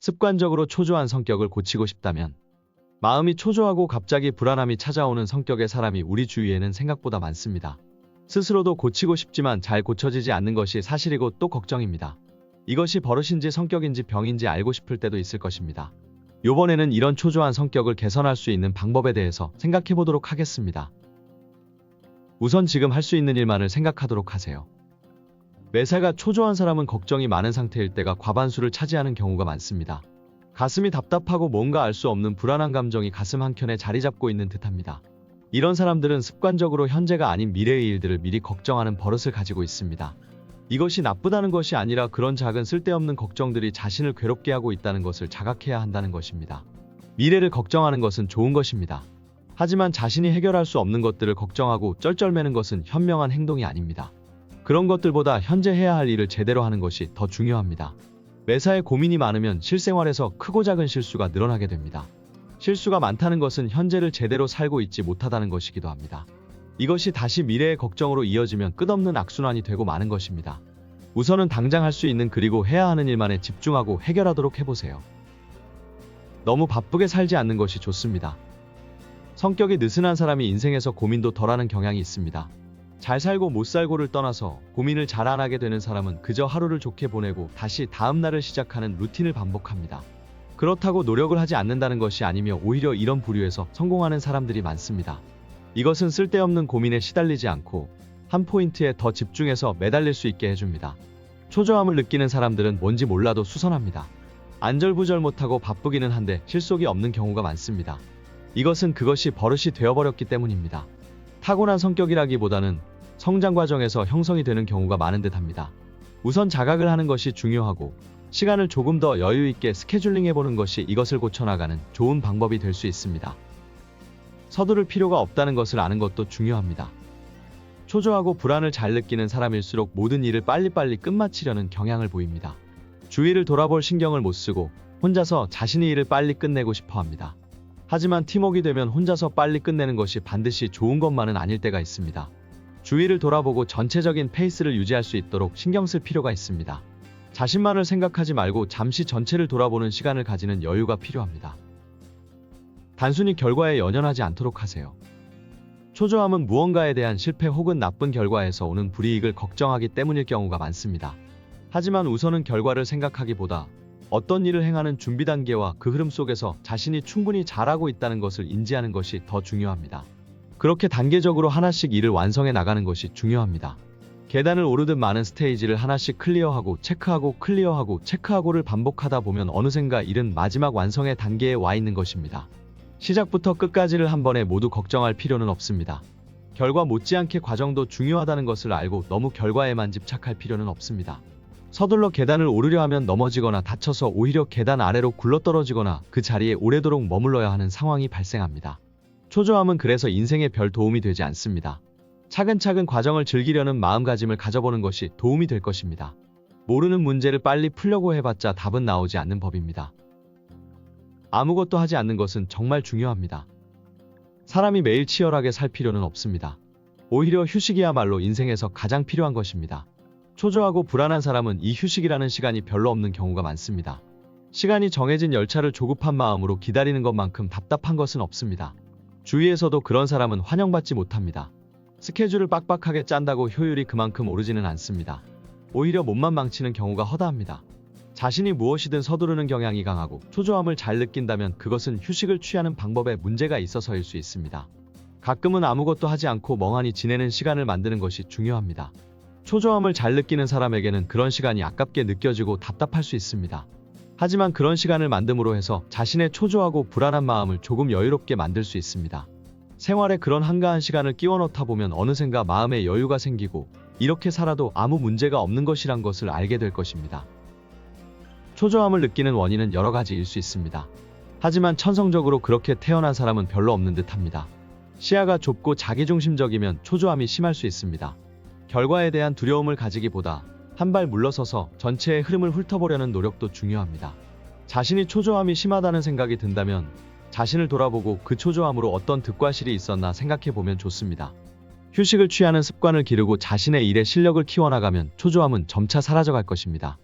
습관적으로 초조한 성격을 고치고 싶다면 마음이 초조하고 갑자기 불안함이 찾아오는 성격의 사람이 우리 주위에는 생각보다 많습니다. 스스로도 고치고 싶지만 잘 고쳐지지 않는 것이 사실이고 또 걱정입니다. 이것이 버릇인지 성격인지 병인지 알고 싶을 때도 있을 것입니다. 요번에는 이런 초조한 성격을 개선할 수 있는 방법에 대해서 생각해 보도록 하겠습니다. 우선 지금 할 수 있는 일만을 생각하도록 하세요. 매사가 초조한 사람은 걱정이 많은 상태일 때가 과반수를 차지하는 경우가 많습니다. 가슴이 답답하고 뭔가 알 수 없는 불안한 감정이 가슴 한켠에 자리 잡고 있는 듯합니다. 이런 사람들은 습관적으로 현재가 아닌 미래의 일들을 미리 걱정하는 버릇을 가지고 있습니다. 이것이 나쁘다는 것이 아니라 그런 작은 쓸데없는 걱정들이 자신을 괴롭게 하고 있다는 것을 자각해야 한다는 것입니다. 미래를 걱정하는 것은 좋은 것입니다. 하지만 자신이 해결할 수 없는 것들을 걱정하고 쩔쩔매는 것은 현명한 행동이 아닙니다. 그런 것들보다 현재 해야 할 일을 제대로 하는 것이 더 중요합니다. 매사에 고민이 많으면 실생활에서 크고 작은 실수가 늘어나게 됩니다. 실수가 많다는 것은 현재를 제대로 살고 있지 못하다는 것이기도 합니다. 이것이 다시 미래의 걱정으로 이어지면 끝없는 악순환이 되고 마는 것입니다. 우선은 당장 할 수 있는 그리고 해야 하는 일만에 집중하고 해결하도록 해보세요. 너무 바쁘게 살지 않는 것이 좋습니다. 성격이 느슨한 사람이 인생에서 고민도 덜하는 경향이 있습니다. 잘 살고 못 살고를 떠나서 고민을 잘 안 하게 되는 사람은 그저 하루를 좋게 보내고 다시 다음 날을 시작하는 루틴을 반복합니다. 그렇다고 노력을 하지 않는다는 것이 아니며 오히려 이런 부류에서 성공하는 사람들이 많습니다. 이것은 쓸데없는 고민에 시달리지 않고 한 포인트에 더 집중해서 매달릴 수 있게 해줍니다. 초조함을 느끼는 사람들은 뭔지 몰라도 수선합니다. 안절부절 못하고 바쁘기는 한데 실속이 없는 경우가 많습니다. 이것은 그것이 버릇이 되어버렸기 때문입니다. 타고난 성격이라기보다는 성장 과정에서 형성이 되는 경우가 많은 듯 합니다. 우선 자각을 하는 것이 중요하고 시간을 조금 더 여유 있게 스케줄링 해보는 것이 이것을 고쳐나가는 좋은 방법이 될 수 있습니다. 서두를 필요가 없다는 것을 아는 것도 중요합니다. 초조하고 불안을 잘 느끼는 사람일수록 모든 일을 빨리빨리 끝마치려는 경향을 보입니다. 주위를 돌아볼 신경을 못 쓰고 혼자서 자신의 일을 빨리 끝내고 싶어 합니다. 하지만 팀워크가 되면 혼자서 빨리 끝내는 것이 반드시 좋은 것만은 아닐 때가 있습니다. 주위를 돌아보고 전체적인 페이스를 유지할 수 있도록 신경 쓸 필요가 있습니다. 자신만을 생각하지 말고 잠시 전체를 돌아보는 시간을 가지는 여유가 필요합니다. 단순히 결과에 연연하지 않도록 하세요. 초조함은 무언가에 대한 실패 혹은 나쁜 결과에서 오는 불이익을 걱정하기 때문일 경우가 많습니다. 하지만 우선은 결과를 생각하기보다 어떤 일을 행하는 준비 단계와 그 흐름 속에서 자신이 충분히 잘하고 있다는 것을 인지하는 것이 더 중요합니다. 그렇게 단계적으로 하나씩 일을 완성해 나가는 것이 중요합니다. 계단을 오르듯 많은 스테이지를 하나씩 클리어하고 체크하고 클리어하고 체크하고를 반복하다 보면 어느샌가 일은 마지막 완성의 단계에 와 있는 것입니다. 시작부터 끝까지를 한 번에 모두 걱정할 필요는 없습니다. 결과 못지않게 과정도 중요하다는 것을 알고 너무 결과에만 집착할 필요는 없습니다. 서둘러 계단을 오르려 하면 넘어지거나 다쳐서 오히려 계단 아래로 굴러떨어지거나 그 자리에 오래도록 머물러야 하는 상황이 발생합니다. 초조함은 그래서 인생에 별 도움이 되지 않습니다. 차근차근 과정을 즐기려는 마음가짐을 가져보는 것이 도움이 될 것입니다. 모르는 문제를 빨리 풀려고 해봤자 답은 나오지 않는 법입니다. 아무것도 하지 않는 것은 정말 중요합니다. 사람이 매일 치열하게 살 필요는 없습니다. 오히려 휴식이야말로 인생에서 가장 필요한 것입니다. 초조하고 불안한 사람은 이 휴식이라는 시간이 별로 없는 경우가 많습니다. 시간이 정해진 열차를 조급한 마음으로 기다리는 것만큼 답답한 것은 없습니다. 주위에서도 그런 사람은 환영받지 못합니다. 스케줄을 빡빡하게 짠다고 효율이 그만큼 오르지는 않습니다. 오히려 몸만 망치는 경우가 허다합니다. 자신이 무엇이든 서두르는 경향이 강하고 초조함을 잘 느낀다면 그것은 휴식을 취하는 방법에 문제가 있어서일 수 있습니다. 가끔은 아무것도 하지 않고 멍하니 지내는 시간을 만드는 것이 중요합니다. 초조함을 잘 느끼는 사람에게는 그런 시간이 아깝게 느껴지고 답답할 수 있습니다. 하지만 그런 시간을 만듦으로 해서 자신의 초조하고 불안한 마음을 조금 여유롭게 만들 수 있습니다. 생활에 그런 한가한 시간을 끼워 넣다 보면 어느샌가 마음에 여유가 생기고 이렇게 살아도 아무 문제가 없는 것이란 것을 알게 될 것입니다. 초조함을 느끼는 원인은 여러 가지일 수 있습니다. 하지만 천성적으로 그렇게 태어난 사람은 별로 없는 듯 합니다. 시야가 좁고 자기중심적이면 초조함이 심할 수 있습니다. 결과에 대한 두려움을 가지기보다 한 발 물러서서 전체의 흐름을 훑어보려는 노력도 중요합니다. 자신이 초조함이 심하다는 생각이 든다면 자신을 돌아보고 그 초조함으로 어떤 득과실이 있었나 생각해 보면 좋습니다. 휴식을 취하는 습관을 기르고 자신의 일에 실력을 키워나가면 초조함은 점차 사라져갈 것입니다.